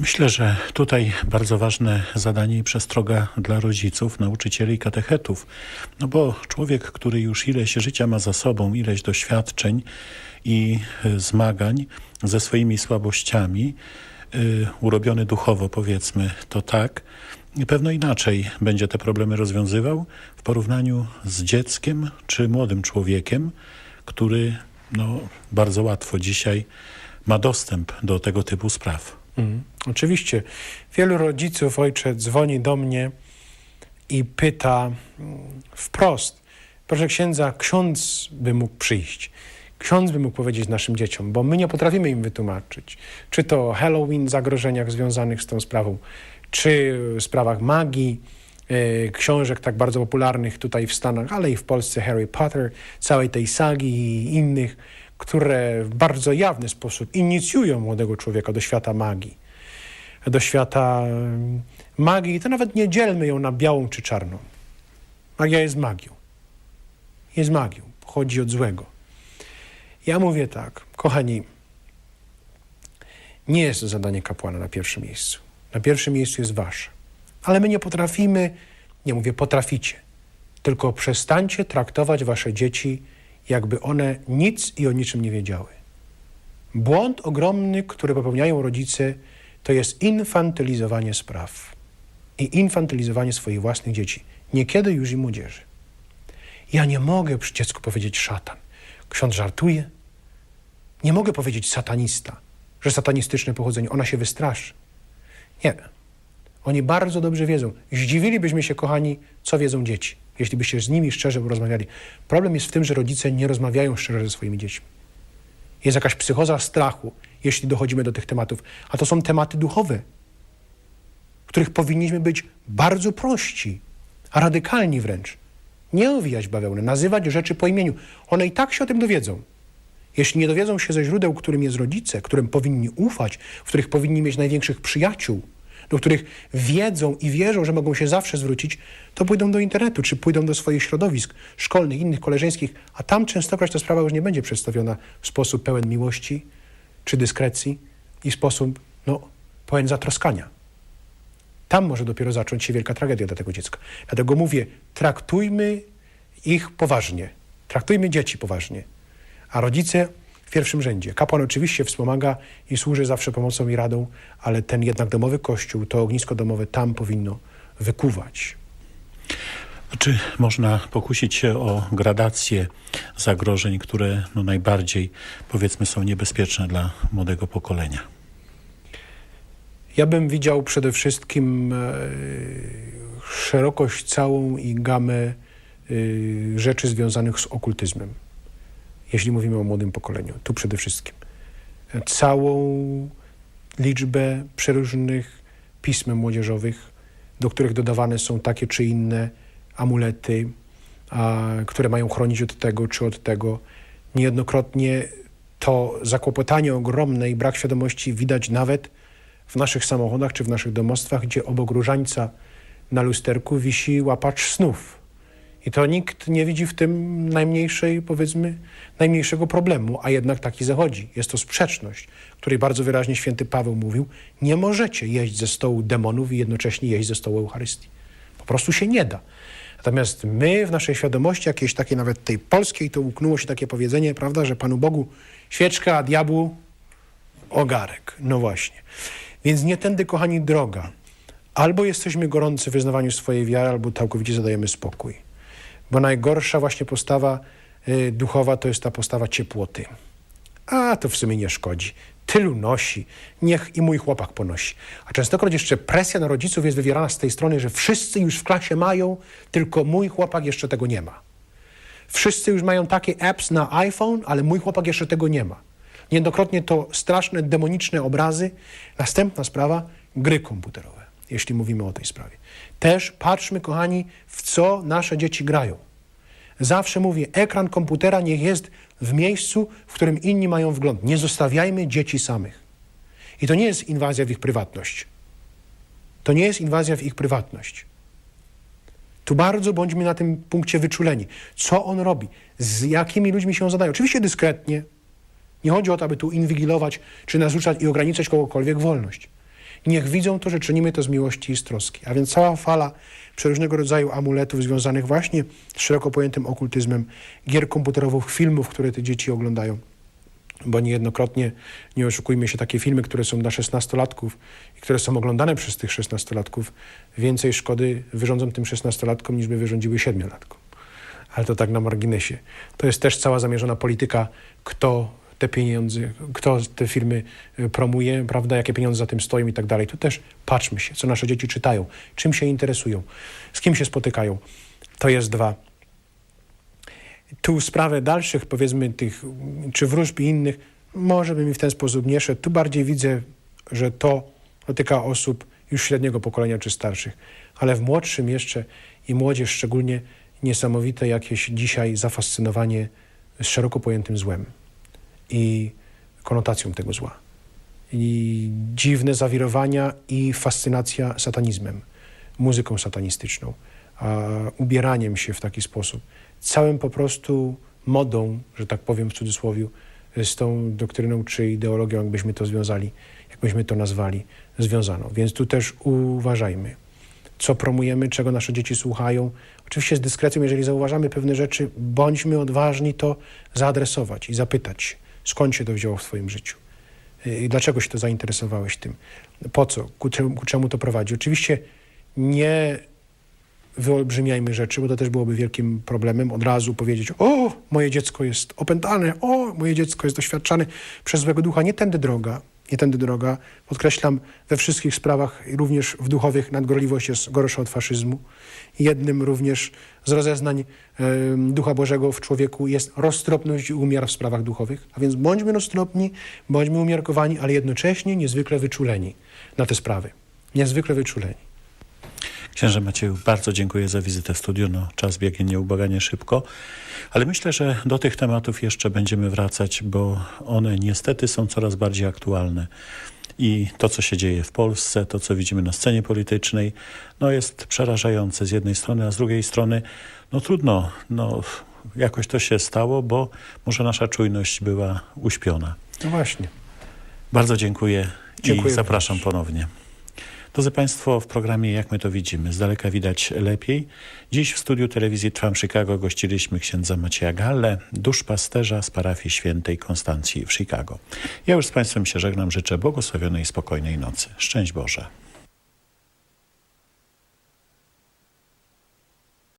Myślę, że tutaj bardzo ważne zadanie i przestroga dla rodziców, nauczycieli i katechetów. No bo człowiek, który już ileś życia ma za sobą, ileś doświadczeń i y, zmagań ze swoimi słabościami, y, urobiony duchowo powiedzmy, to tak, pewno inaczej będzie te problemy rozwiązywał w porównaniu z dzieckiem czy młodym człowiekiem, który no, bardzo łatwo dzisiaj ma dostęp do tego typu spraw. Mm, oczywiście. Wielu rodziców, ojcze, dzwoni do mnie i pyta mm, wprost, proszę księdza, ksiądz by mógł przyjść. Ksiądz by mógł powiedzieć naszym dzieciom, bo my nie potrafimy im wytłumaczyć, czy to Halloween, zagrożeniach związanych z tą sprawą, czy sprawach magii, e, książek tak bardzo popularnych tutaj w Stanach, ale i w Polsce Harry Potter, całej tej sagi i innych, które w bardzo jawny sposób inicjują młodego człowieka do świata magii, do świata magii. To nawet nie dzielmy ją na białą czy czarną. Magia jest magią. Jest magią. Pochodzi od złego. Ja mówię tak, kochani, nie jest zadanie kapłana na pierwszym miejscu. Na pierwszym miejscu jest wasze. Ale my nie potrafimy, nie mówię potraficie, tylko przestańcie traktować wasze dzieci, jakby one nic i o niczym nie wiedziały. Błąd ogromny, który popełniają rodzice, to jest infantylizowanie spraw i infantylizowanie swoich własnych dzieci, niekiedy już i młodzieży. Ja nie mogę przy dziecku powiedzieć szatan. Ksiądz żartuje. Nie mogę powiedzieć satanista, że satanistyczne pochodzenie, ona się wystraszy. Nie. Oni bardzo dobrze wiedzą. Zdziwilibyśmy się, kochani, co wiedzą dzieci, jeśli byście z nimi szczerze rozmawiali. Problem jest w tym, że rodzice nie rozmawiają szczerze ze swoimi dziećmi. Jest jakaś psychoza strachu, jeśli dochodzimy do tych tematów. A to są tematy duchowe, których powinniśmy być bardzo prości, a radykalni wręcz. Nie owijać bawełnę, nazywać rzeczy po imieniu. One i tak się o tym dowiedzą. Jeśli nie dowiedzą się ze źródeł, którym jest rodzice, którym powinni ufać, w których powinni mieć największych przyjaciół, do których wiedzą i wierzą, że mogą się zawsze zwrócić, to pójdą do internetu, czy pójdą do swoich środowisk szkolnych, innych, koleżeńskich, a tam częstokroć ta sprawa już nie będzie przedstawiona w sposób pełen miłości czy dyskrecji i sposób, no, pełen zatroskania. Tam może dopiero zacząć się wielka tragedia dla tego dziecka. Dlatego mówię, traktujmy ich poważnie. Traktujmy dzieci poważnie. A rodzice w pierwszym rzędzie. Kapłan oczywiście wspomaga i służy zawsze pomocą i radą, ale ten jednak domowy kościół, to ognisko domowe tam powinno wykuwać. Czy można pokusić się o gradację zagrożeń, które no najbardziej, powiedzmy, są niebezpieczne dla młodego pokolenia? Ja bym widział przede wszystkim e, szerokość całą i gamę e, rzeczy związanych z okultyzmem, jeśli mówimy o młodym pokoleniu. Tu przede wszystkim. Całą liczbę przeróżnych pism młodzieżowych, do których dodawane są takie czy inne amulety, a, które mają chronić od tego czy od tego. Niejednokrotnie to zakłopotanie ogromne i brak świadomości widać nawet w naszych samochodach czy w naszych domostwach, gdzie obok różańca na lusterku wisi łapacz snów. I to nikt nie widzi w tym najmniejszej, powiedzmy, najmniejszego problemu, a jednak taki zachodzi. Jest to sprzeczność, której bardzo wyraźnie święty Paweł mówił, nie możecie jeść ze stołu demonów i jednocześnie jeść ze stołu Eucharystii. Po prostu się nie da. Natomiast my w naszej świadomości, jakiejś takiej nawet tej polskiej, to uknęło się takie powiedzenie, prawda, że Panu Bogu świeczka, a diabłu ogarek. No właśnie. Więc nie tędy, kochani, droga. Albo jesteśmy gorący w wyznawaniu swojej wiary, albo całkowicie zadajemy spokój. Bo najgorsza właśnie postawa y, duchowa to jest ta postawa ciepłoty. A to w sumie nie szkodzi. Tylu nosi, niech i mój chłopak ponosi. A częstokroć jeszcze presja na rodziców jest wywierana z tej strony, że wszyscy już w klasie mają, tylko mój chłopak jeszcze tego nie ma. Wszyscy już mają takie apps na iPhone, ale mój chłopak jeszcze tego nie ma. Niejednokrotnie to straszne, demoniczne obrazy. Następna sprawa, gry komputerowe, jeśli mówimy o tej sprawie. Też patrzmy, kochani, w co nasze dzieci grają. Zawsze mówię, ekran komputera niech jest w miejscu, w którym inni mają wgląd. Nie zostawiajmy dzieci samych. I to nie jest inwazja w ich prywatność. To nie jest inwazja w ich prywatność. Tu bardzo bądźmy na tym punkcie wyczuleni. Co on robi? Z jakimi ludźmi się zadaje? Oczywiście dyskretnie. Nie chodzi o to, aby tu inwigilować, czy narzucać i ograniczać kogokolwiek wolność. Niech widzą to, że czynimy to z miłości i z troski. A więc cała fala przeróżnego rodzaju amuletów związanych właśnie z szeroko pojętym okultyzmem, gier komputerowych, filmów, które te dzieci oglądają. Bo niejednokrotnie, nie oszukujmy się, takie filmy, które są dla szesnastolatków i które są oglądane przez tych szesnastolatków, więcej szkody wyrządzą tym szesnastolatkom, niż by wyrządziły siedmiolatkom. Ale to tak na marginesie. To jest też cała zamierzona polityka, kto te pieniądze, kto te firmy y, promuje, prawda, jakie pieniądze za tym stoją i tak dalej. Tu też patrzmy się, co nasze dzieci czytają, czym się interesują, z kim się spotykają. To jest dwa. Tu sprawę dalszych, powiedzmy, tych, czy wróżb i innych, może bym mi w ten sposób nie szedł. Tu bardziej widzę, że to dotyka osób już średniego pokolenia czy starszych. Ale w młodszym jeszcze i młodzież szczególnie niesamowite jakieś dzisiaj zafascynowanie z szeroko pojętym złem i konotacją tego zła. I dziwne zawirowania i fascynacja satanizmem, muzyką satanistyczną, ubieraniem się w taki sposób. Całym po prostu modą, że tak powiem w cudzysłowie, z tą doktryną czy ideologią, jakbyśmy to związali, jakbyśmy to nazwali, związano. Więc tu też uważajmy, co promujemy, czego nasze dzieci słuchają. Oczywiście z dyskrecją, jeżeli zauważamy pewne rzeczy, bądźmy odważni to zaadresować i zapytać skąd się to wzięło w Twoim życiu. I dlaczego się to zainteresowałeś tym? Po co? Ku, ku czemu to prowadzi? Oczywiście nie wyolbrzymiajmy rzeczy, bo to też byłoby wielkim problemem. Od razu powiedzieć, o, moje dziecko jest opętane, o, moje dziecko jest doświadczane przez złego ducha. Nie tędy droga, nie tędy droga. Podkreślam, we wszystkich sprawach, również w duchowych, nadgorliwość jest gorsza od faszyzmu. Jednym również z rozeznań em, Ducha Bożego w człowieku jest roztropność i umiar w sprawach duchowych. A więc bądźmy roztropni, bądźmy umiarkowani, ale jednocześnie niezwykle wyczuleni na te sprawy. Niezwykle wyczuleni. Księże Macieju, bardzo dziękuję za wizytę w studiu. No, czas biegnie nieubłaganie szybko, ale myślę, że do tych tematów jeszcze będziemy wracać, bo one niestety są coraz bardziej aktualne. I to, co się dzieje w Polsce, to, co widzimy na scenie politycznej, no jest przerażające z jednej strony, a z drugiej strony, no trudno, no jakoś to się stało, bo może nasza czujność była uśpiona. No właśnie. Bardzo dziękuję, Dziękuję i zapraszam bardzo. ponownie. Drodzy Państwo, w programie Jak my to widzimy, z daleka widać lepiej. Dziś w studiu telewizji Trwam Chicago gościliśmy księdza Macieja Galle, duszpasterza z parafii świętej Konstancji w Chicago. Ja już z Państwem się żegnam, życzę błogosławionej, spokojnej nocy. Szczęść Boże.